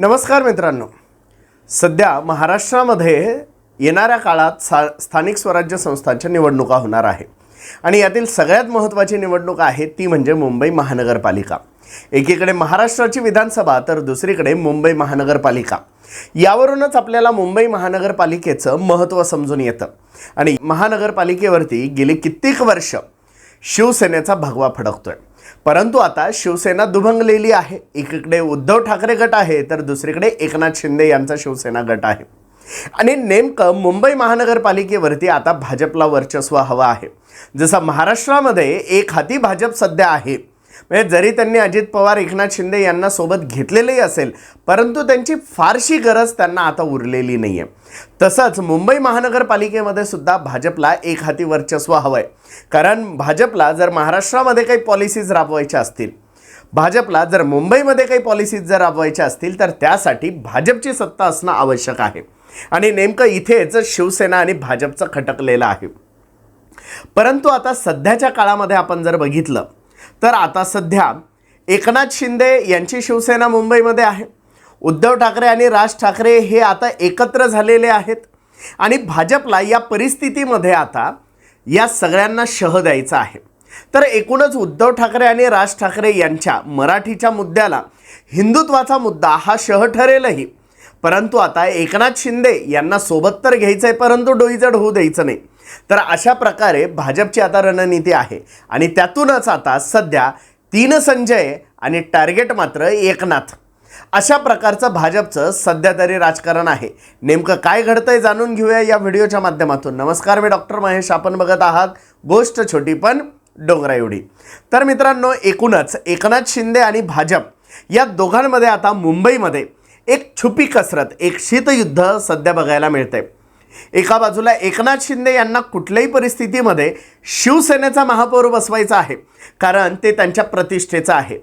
नमस्कार मित्रांनो. सध्या महाराष्ट्रामध्ये येणाऱ्या काळात सा स्थानिक स्वराज्य संस्थांच्या निवडणुका होणार आहे. आणि यातील सगळ्यात महत्त्वाची निवडणूक आहे ती म्हणजे मुंबई महानगरपालिका. एकीकडे महाराष्ट्राची विधानसभा तर दुसरीकडे मुंबई महानगरपालिका. यावरूनच आपल्याला मुंबई महानगरपालिकेचं महत्त्व समजून येतं. आणि महानगरपालिकेवरती गेली कित्येक वर्ष शिवसेनेचा भगवा फडकतोय. परंतु आता शिवसेना दुभंगलेली आहे. एकीकडे उद्धव ठाकरे गट आहे तर दुसरीकडे एकनाथ शिंदे यांचा शिवसेना गट आहे. आणि नेमकं मुंबई महानगरपालिकेवरती आता भाजपला वर्चस्व हवं आहे. जसं महाराष्ट्रामध्ये एक हाती भाजप सध्या आहे म्हणजे जरी त्यांनी अजित पवार एकनाथ शिंदे यांना सोबत घेतलेलंही असेल परंतु त्यांची फारशी गरज त्यांना आता उरलेली नाही आहे तसंच मुंबई महानगरपालिकेमध्ये सुद्धा भाजपला एक हाती वर्चस्व हवं आहे कारण भाजपला जर महाराष्ट्रामध्ये काही पॉलिसीज राबवायच्या असतील भाजपला जर मुंबईमध्ये काही पॉलिसीज जर राबवायच्या असतील तर त्यासाठी भाजपची सत्ता असणं आवश्यक आहे. आणि नेमकं इथेच शिवसेना आणि भाजपचं खटकलेलं आहे. परंतु आता सध्याच्या काळामध्ये आपण जर बघितलं तर आता सध्या एकनाथ शिंदे यांची शिवसेना मुंबईमध्ये आहे. उद्धव ठाकरे आणि राज ठाकरे हे आता एकत्र झालेले आहेत. आणि भाजपला या परिस्थितीमध्ये आता या सगळ्यांना शह द्यायचा आहे. तर एकूणच उद्धव ठाकरे आणि राज ठाकरे यांच्या मराठीच्या मुद्द्याला हिंदुत्वाचा मुद्दा हा शह ठरेलही. परंतु आता एकनाथ शिंदे यांना सोबत तर घ्यायचं आहे परंतु डोईजड होऊ द्यायचं नाही. तर अशा प्रकारे भाजपची आता रणनीती आहे. आणि त्यातूनच आता सध्या तीन संजय आणि टार्गेट मात्र एकनाथ. अशा प्रकारचं भाजपचं सध्या तरी राजकारण आहे. नेमकं काय घडतंय जाणून घेऊया या व्हिडिओच्या माध्यमातून. नमस्कार मी डॉक्टर महेश. आपण बघत आहात गोष्ट छोटी पण डोंगरा एवढी. तर मित्रांनो एकूणच एकनाथ शिंदे आणि भाजप या दोघांमध्ये आता मुंबईमध्ये एक छुपी कसरत एक शीतयुद्ध सध्या बघायला मिळतंय. एका बाजूला एकनाथ शिंदे यांना कुठल्याही परिस्थितीमध्ये शिवसेनेचा महापौर बसवायचा आहे कारण ते त्यांच्या प्रतिष्ठेचं आहे.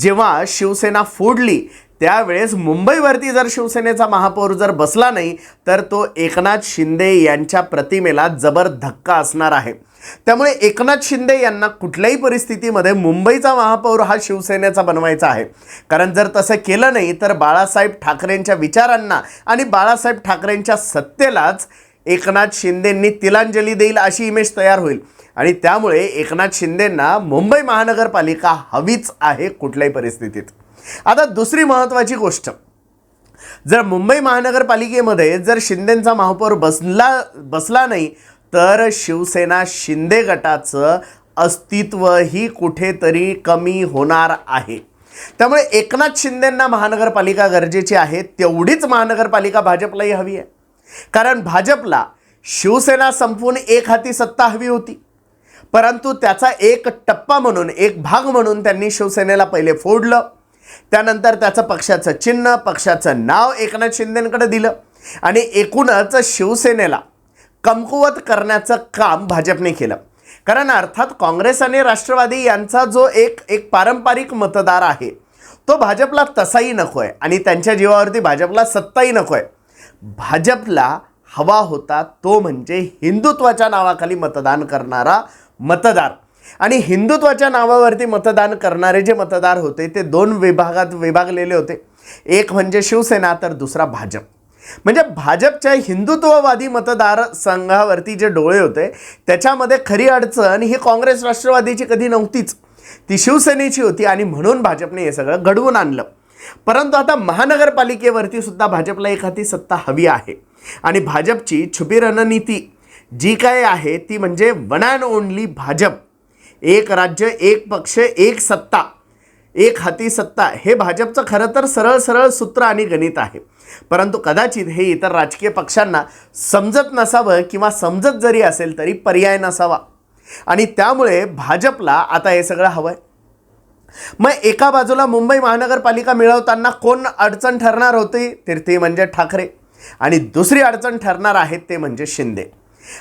जेव्हा शिवसेना फोडली त्यावेळेस मुंबईवरती जर शिवसेनेचा महापौर जर बसला नाही तर तो एकनाथ शिंदे यांच्या प्रतिमेला जबर धक्का असणार आहे. त्यामुळे एकनाथ शिंदे यांना कुठल्याही परिस्थितीमध्ये मुंबईचा महापौर हा शिवसेनेचा बनवायचा आहे. कारण जर तसं केलं नाही तर बाळासाहेब ठाकरेंच्या विचारांना आणि बाळासाहेब ठाकरेंच्या सत्तेलाच एकनाथ शिंदेंनी तिलांजली देईल अशी इमेज तयार होईल. आणि त्यामुळे एकनाथ शिंदेंना मुंबई महानगरपालिका हवीच आहे कुठल्याही परिस्थितीत. आता दुसरी महत्त्वाची गोष्ट. जर मुंबई महानगरपालिकेमध्ये जर शिंदेंचा महापौर बसला बसला नाही तर शिवसेना शिंदे गटाचं अस्तित्वही कुठेतरी कमी होणार आहे. त्यामुळे एकनाथ शिंदेंना महानगरपालिका गरजेची आहे तेवढीच महानगरपालिका भाजपलाही हवी आहे. कारण भाजपला शिवसेना संपवून एक हाती सत्ता हवी होती. परंतु त्याचा एक टप्पा म्हणून एक भाग म्हणून त्यांनी शिवसेनेला पहिले फोडलं. त्यानंतर त्याचं पक्षाचं चिन्ह पक्षाचं नाव एकनाथ शिंदेंकडे दिलं. आणि एकूणच शिवसेनेला कमकुवत करण्याचं काम भाजपने केलं. कारण अर्थात काँग्रेस आणि राष्ट्रवादी यांचा जो एक एक पारंपरिक मतदार आहे तो भाजपला तसाही नको आहे आणि त्यांच्या जीवावरती भाजपला सत्ताही नको आहे भाजपला हवा होता तो म्हणजे हिंदुत्वाच्या नावाखाली मतदान करणारा मतदार. आणि हिंदुत्वाच्या नावावरती मतदान करणारे जे मतदार होते ते दोन विभागात विभागलेले होते. एक म्हणजे शिवसेना तर दुसरा भाजप. म्हणजे भाजपच्या हिंदुत्ववादी मतदार संघावरती जे डोळे होते त्याच्यामध्ये खरी अडचण ही काँग्रेस राष्ट्रवादीची कधी नव्हतीच. ती शिवसेनेची होती आणि म्हणून भाजपने हे सगळं घडवून आणलं. परंतु आता महानगरपालिकेवरती सुद्धा भाजपला एखादी सत्ता हवी आहे. आणि भाजपची छुपी रणनीती जी काय आहे ती म्हणजे वन अँड ओनली भाजप. एक राज्य एक पक्ष एक सत्ता एक हाती सत्ता हे भाजपचं खरं तर सरळ सरळ सूत्र आणि गणित आहे. परंतु कदाचित हे इतर राजकीय पक्षांना समजत नसावं किंवा समजत जरी असेल तरी पर्याय नसावा. आणि त्यामुळे भाजपला आता हे सगळं हवं आहे मग एका बाजूला मुंबई महानगरपालिका मिळवताना कोण अडचण ठरणार होती? तर ते म्हणजे ठाकरे. आणि दुसरी अडचण ठरणार आहेत ते म्हणजे शिंदे.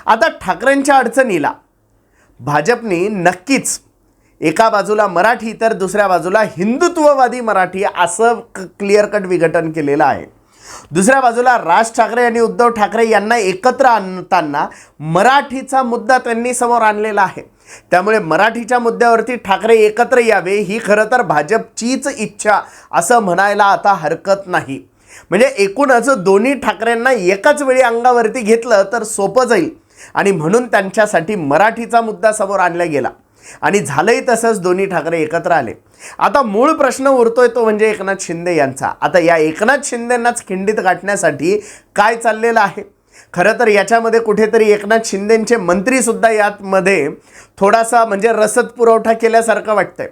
आता ठाकरेंच्या अडचणीला भाजपने नक्कीच एका बाजूला मराठी तर दुसऱ्या बाजूला हिंदुत्ववादी मराठी असं क्लिअर कट विघटन केलेलं आहे. दुसऱ्या बाजूला राज ठाकरे आणि उद्धव ठाकरे यांना एकत्र आणताना मराठीचा मुद्दा त्यांनी समोर आणलेला आहे. त्यामुळे मराठीच्या मुद्द्यावरती ठाकरे एकत्र यावे ही खरं तर भाजपचीच इच्छा असं म्हणायला आता हरकत नाही. म्हणजे एकूणच दोन्ही ठाकरेंना एकाच वेळी अंगावरती घेतलं तर सोपं जाईल. आणि म्हणून त्यांच्यासाठी मराठीचा मुद्दा समोर आणला गेला. आणि झालंही तसंच दोन्ही ठाकरे एकत्र आले. आता मूळ प्रश्न उरतोय तो म्हणजे एकनाथ शिंदे यांचा. आता या एकनाथ शिंदेंनाच खिंडीत गाठण्यासाठी काय चाललेलं आहे? खरं तर याच्यामध्ये कुठेतरी एकनाथ शिंदेंचे मंत्रीसुद्धा यातमध्ये थोडासा म्हणजे रसद पुरवठा केल्यासारखं वाटतंय.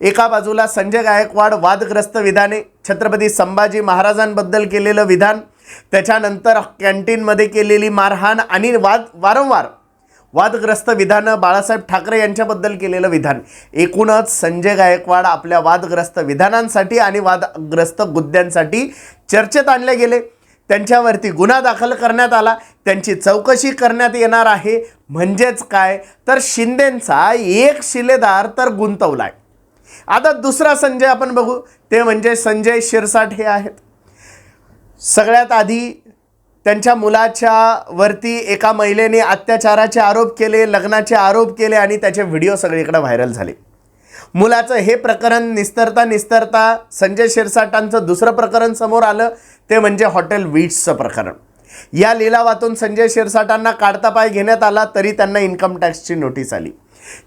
एका बाजूला संजय गायकवाड वादग्रस्त विधाने छत्रपती संभाजी महाराजांबद्दल केलेलं विधान त्याच्यानंतर कॅन्टीनमध्ये केलेली मारहाण आणि वाद वारंवार वादग्रस्त विधानं बाळासाहेब ठाकरे यांच्याबद्दल केलेलं विधान. एकूणच संजय गायकवाड आपल्या वादग्रस्त विधानांसाठी आणि वादग्रस्त मुद्द्यांसाठी चर्चेत आणले गेले. त्यांच्यावरती गुन्हा दाखल करण्यात आला. त्यांची चौकशी करण्यात येणार आहे. म्हणजेच काय? तर शिंदेंचा एक शिलेदार तर गुंतवलाय. आता दुसरा संजय आपण बघू. ते म्हणजे संजय शिरसाट हे आहेत. सगळ्यात आधी त्यांच्या मुलाच्या वरती एका महिलेने अत्याचाराचे आरोप केले लग्नाचे आरोप केले आणि त्याचे व्हिडिओ सगळीकडे व्हायरल झाले. मुलाचं हे प्रकरण निस्तरता निस्तरता संजय शिरसाटांचं दुसरं प्रकरण समोर आलं ते म्हणजे हॉटेल वीट्सचं प्रकरण. या लिलावातून संजय शिरसाटांना काढता पाय घेण्यात आला तरी त्यांना इन्कम टॅक्सची नोटीस आली.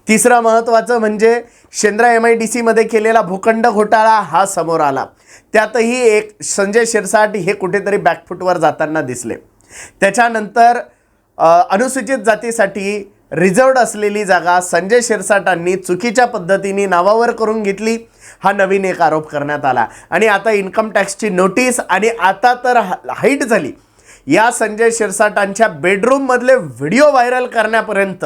तिसरं महत्त्वाचं म्हणजे शेंद्रा एम आय डी सीमध्ये केलेला भूखंड घोटाळा हा समोर आला. त्यातही एक संजय शिरसाट हे कुठेतरी बॅकफूटवर जाताना दिसले. त्याच्यानंतर अनुसूचित जातीसाठी रिझर्वड असलेली जागा संजय शिरसाटांनी चुकीच्या पद्धतीने नावावर करून घेतली हा नवीन एक आरोप करण्यात आला. आणि आता इन्कम टॅक्सची नोटीस आणि आता तर हाईट झाली. या संजय शिरसाटांच्या बेडरूममधले व्हिडिओ व्हायरल करण्यापर्यंत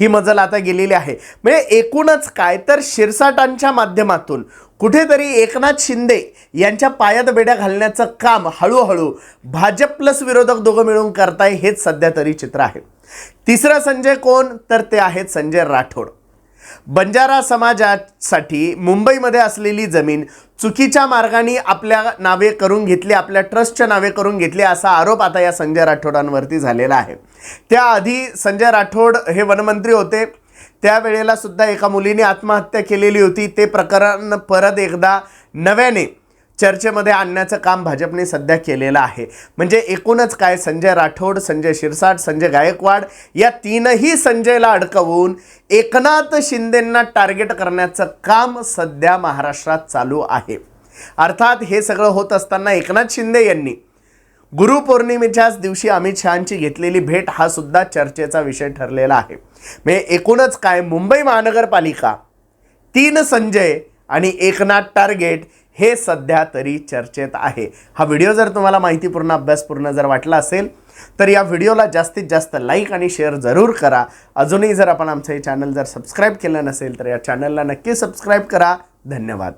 ही मजल आता गेलेली आहे. म्हणजे एकूणच काय तर शिरसाटांच्या माध्यमातून कुठेतरी एकनाथ शिंदे यांच्या पायात बेड्या घालण्याचं काम हळूहळू भाजप प्लस विरोधक दोघं मिळून करताय हेच सध्या तरी चित्र आहे. तिसरं संजय कोण? तर ते आहेत संजय राठोड. बंजारा समाजासाठी मुंबईमध्ये असलेली जमीन चुकीच्या मार्गाने आपल्या नावे करून घेतली आपल्या ट्रस्टच्या नावे करून घेतली असा आरोप आता या संजय राठोडांवरती झालेला आहे. त्याआधी संजय राठोड हे वनमंत्री होते. त्यावेळेला सुद्धा एका मुलीने आत्महत्या केलेली होती. ते प्रकरण परत एकदा नव्याने चर्चेमध्ये आणण्याचं काम भाजपने सध्या केलेलं आहे. म्हणजे एकूणच काय? संजय राठोड संजय शिरसाट संजय गायकवाड या तीनही संजयला अडकवून एकनाथ शिंदेंना टार्गेट करण्याचं काम सध्या महाराष्ट्रात चालू आहे. अर्थात हे सगळं होत असताना एकनाथ शिंदे यांनी गुरुपौर्णिमेच्याच दिवशी अमित शहांची घेतलेली भेट हा सुद्धा चर्चेचा विषय ठरलेला आहे. म्हणजे एकूणच काय? मुंबई महानगरपालिका तीन संजय आणि एकनाथ टार्गेट हे सध्या तरी चर्चेत आहे. हा व्हिडिओ जर तुम्हाला माहितीपूर्ण अभ्यासपूर्ण जर वाटला असेल तर या व्हिडिओला जास्तीत जास्त लाईक आणि शेअर जरूर करा. अजूनही जर आपण आमचं हे चॅनल जर सबस्क्राईब केलं नसेल तर या चॅनलला नक्की सबस्क्राईब करा. धन्यवाद.